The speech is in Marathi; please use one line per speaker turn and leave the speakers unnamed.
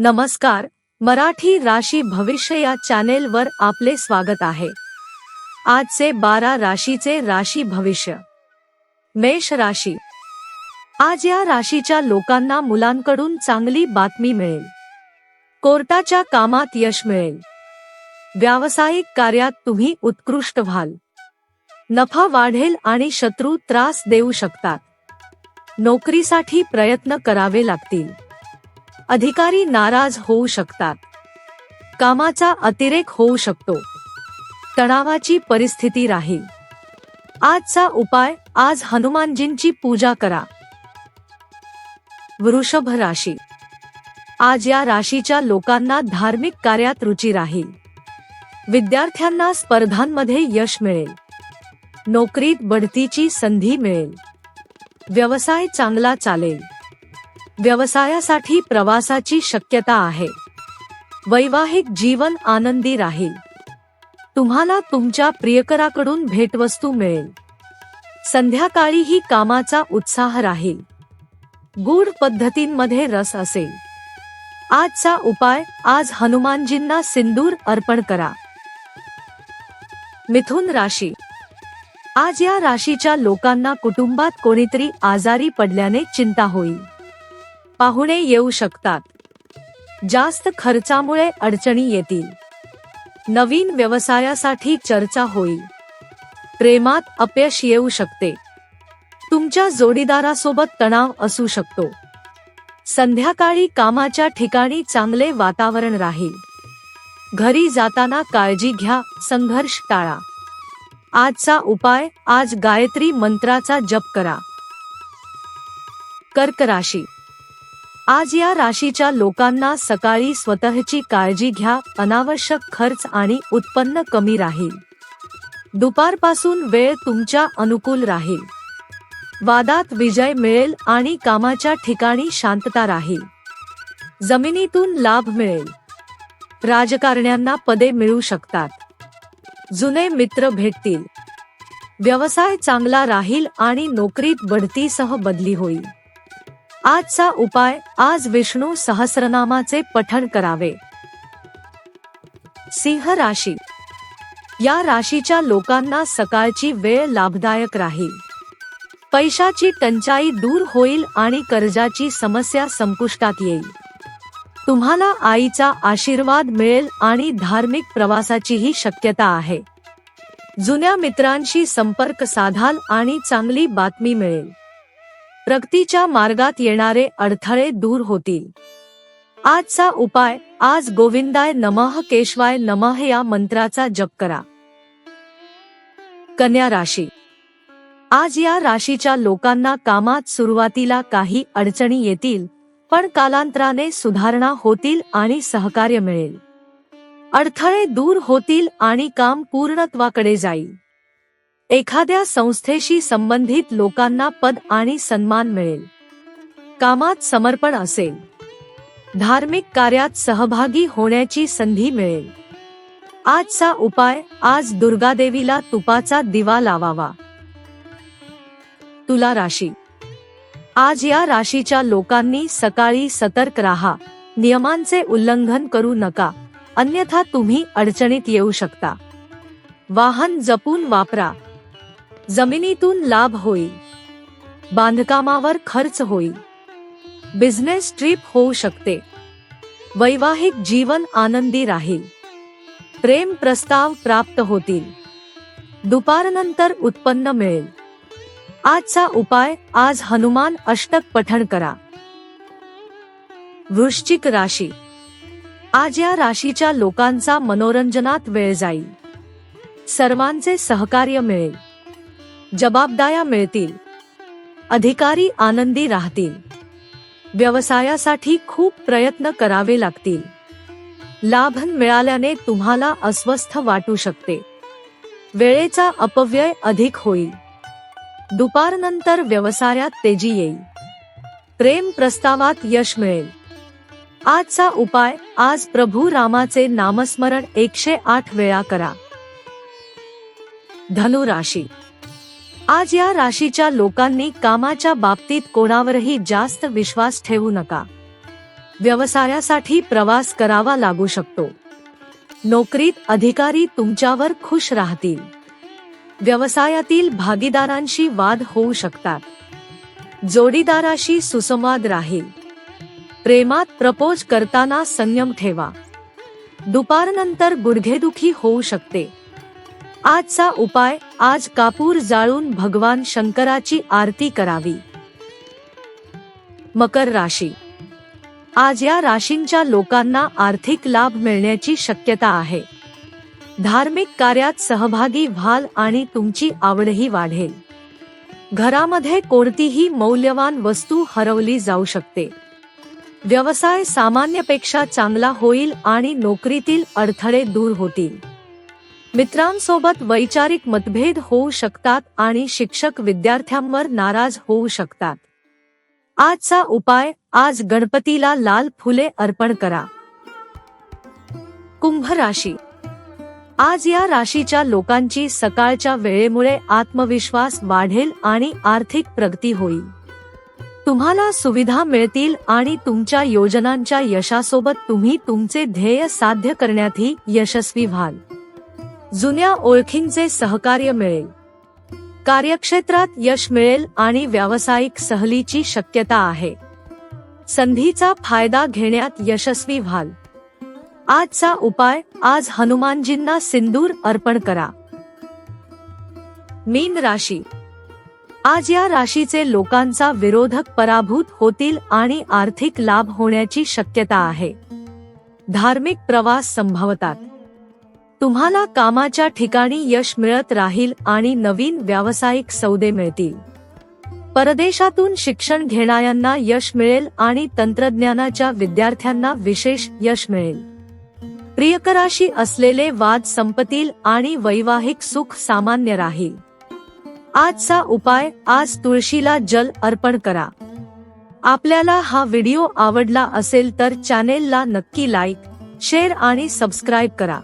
नमस्कार मराठी राशी भविष्य या चॅनेलवर आपले स्वागत आहे. आजचे बारा राशीचे राशी भविष्य. मेष राशी. आज या राशीच्या लोकांना मुलांकडून चांगली बातमी मिळेल. कोर्टाच्या कामात यश मिळेल. व्यावसायिक कार्यात तुम्ही उत्कृष्ट व्हाल. नफा वाढेल आणि शत्रू त्रास देऊ शकतात. नोकरीसाठी प्रयत्न करावे लागतील. अधिकारी नाराज होऊ शकतात. कामाचा अतिरेक होऊ शकतो. तणावाची परिस्थिती राहील. आजचा उपाय आज हनुमानजींची पूजा करा. वृषभ राशी. आज या राशीच्या लोकांना धार्मिक कार्यात रुची राहील. विद्यार्थ्यांना स्पर्धांमध्ये यश मिळेल. नोकरीत बढतीची संधी मिळेल. व्यवसाय चांगला चालेल. व्यवसायासाठी प्रवासाची शक्यता आहे. वैवाहिक जीवन आनंदी राहील. तुम्हाला तुमच्या प्रियकराकडून भेटवस्तू मिळेल. संध्याकाळीही कामाचा उत्साह राहील. गूढ पद्धतींमध्ये रस असेल. आजचा उपाय आज हनुमानजींना सिंदूर अर्पण करा. मिथुन राशी. आज या राशीच्या लोकांना कुटुंबात कोणीतरी आजारी पडल्याने चिंता होईल. पाहुणे येऊ शकतात. जास्त खर्चामुळे अडचणी येतील. नवीन व्यवसायासाठी चर्चा होईल. प्रेमात अपयश येऊ शकते. तुमच्या जोडीदारासोबत तणाव असू शकतो. संध्याकाळी कामाच्या ठिकाणी चांगले वातावरण राहील. घरी जाताना काळजी घ्या संघर्ष टाळा. आजचा उपाय आज गायत्री मंत्राचा जप करा. कर्क राशी आज या राशीच्या लोकांना सकाळी स्वतःची काळजी घ्या अनावश्यक खर्च आणि उत्पन्न कमी राहील. दुपारपासून वेळ तुमच्या अनुकूल राहील. वादात विजय मिळेल आणि कामाच्या ठिकाणी शांतता राहील. जमिनीतून लाभ मिळेल. राजकारण्यांना पदे मिळू शकतात. जुने मित्र भेटतील. व्यवसाय चांगला राहील आणि नोकरीत बढतीसह बदली होईल. आजचा उपाय आज विष्णू सहस्रनामाचे पठण करावे. सिंह राशी. या राशीच्या लोकांना सकाळची वेळ लाभदायक राहील. पैशाची टंचाई दूर होईल आणि कर्जाची समस्या संपुष्टात येईल. तुम्हाला आईचा आशीर्वाद मिळेल आणि धार्मिक प्रवासाचीही शक्यता आहे. जुन्या मित्रांशी संपर्क साधाल आणि चांगली बातमी मिळेल. प्रगतीच्या मार्गात येणारे अडथळे दूर होतील. आजचा उपाय आज गोविंदाय नमः केशवाय नमः या मंत्राचा जप करा. कन्या राशी. आज या राशीच्या लोकांना कामात सुरुवातीला काही अडचणी येतील पण कालांतराने सुधारणा होतील आणि सहकार्य मिळेल. अडथळे दूर होतील आणि काम पूर्णत्वाकडे जाईल. एखाद्या संस्थेशी संबंधित लोकांना पद आणि सन्मान मिळेल. कामात समर्पण असेल. धार्मिक कार्यात सहभागी होण्याची संधी मिळेल. आजचा उपाय आज दुर्गादेवीला तुपाचा दिवा लावावा. तुला राशी. आज या राशीच्या लोकांनी सकाळी सतर्क राहा. नियमांचे उल्लंघन करू नका. अन्यथा तुम्ही अडचणीत येऊ शकता. वाहन जपून वापरा. जमिनीतून लाभ होईल. बांधकामावर खर्च होईल. बिझनेस ट्रिप होऊ शकते. वैवाहिक जीवन आनंदी राहील. प्रेम प्रस्ताव प्राप्त होतील. दुपारनंतर उत्पन्न मिळेल. आजचा उपाय आज हनुमान अष्टक पठण करा. वृश्चिक राशी. आज या राशीच्या लोकांचा मनोरंजनात वेळ जाईल. सर्वांचे सहकार्य मिळेल. जबाबदाऱ्या मिळतील. अधिकारी आनंदी राहतील. व्यवसायासाठी खूप प्रयत्न करावे लागतील. लाभ मिळाल्याने तुम्हाला अस्वस्थ वाटू शकते. वेळेचा अपव्यय अधिक होईल. दुपारनंतर व्यवसायात तेजी येईल. प्रेम प्रस्तावात यश मिळेल. आजचा उपाय आज प्रभू रामाचे नामस्मरण एकशे आठ वेळा करा. धनुराशी आज या राशीच्या लोकांनी कामाच्या बाबतीत कोणावरही जास्त विश्वास ठेवू नका. व्यवसायासाठी प्रवास करावा लागू शकतो. नोकरीत अधिकारी तुमच्यावर खुश राहतील. व्यवसायातील भागीदारांशी वाद होऊ शकतात. जोडीदाराशी सुसंवाद राहील. प्रेमात प्रपोज करताना संयम ठेवा. दुपारनंतर गुडघेदुखी होऊ शकते. आजचा उपाय आज कापूर जाळून भगवान शंकराची आरती करावी. मकर राशी. आज या राशींच्या लोकांना आर्थिक लाभ मिळण्याची शक्यता आहे. धार्मिक कार्यात सहभागी व्हाल आणि तुमची आवडही वाढेल. घरामध्ये कोणतीही मौल्यवान वस्तू हरवली जाऊ शकते. व्यवसाय सामान्यपेक्षा चांगला होईल आणि नोकरीतील अडथळे दूर होतील. मित्रांसोबत वैचारिक मतभेद होऊ शकतात आणि शिक्षक विद्यार्थ्यांवर नाराज होऊ शकतात. आजचा उपाय आज गणपतीला लाल फुले अर्पण करा. कुंभ राशी आज या राशीच्या लोकांची सकाळच्या वेळेमुळे आत्मविश्वास वाढेल आणि आर्थिक प्रगती होईल. तुम्हाला सुविधा मिळतील आणि तुमच्या योजनांच्या यशासोबत तुम्ही तुमचे ध्येय साध्य करण्यातही यशस्वी व्हाल. जुन्या ओळखींचे सहकार्य मिळेल. कार्यक्षेत्रात यश मिळेल आणि व्यावसायिक सहलीची शक्यता आहे. संधीचा फायदा घेण्यात यशस्वी व्हाल. आजचा उपाय आज हनुमानजींना सिंदूर अर्पण करा. मीन राशी. आज या राशीचे लोकांचा विरोधक पराभूत होतील आणि आर्थिक लाभ होण्याची शक्यता आहे. धार्मिक प्रवास संभवतात. तुम्हाला कामाच्या ठिकाणी यश मिळत राहील आणि नवीन व्यावसायिक सौदे मिळतील. परदेशातून शिक्षण घेणाऱ्यांना यश मिळेल आणि तंत्रज्ञानाच्या विद्यार्थ्यांना विशेष यश मिळेल. प्रियकराशी असलेले वाद संपतील आणि वैवाहिक सुख सामान्य राहील. आजचा उपाय आज तुळशीला जल अर्पण करा. आपल्याला हा व्हिडिओ आवडला असेल तर चॅनेलला नक्की लाईक शेअर आणि सबस्क्राईब करा.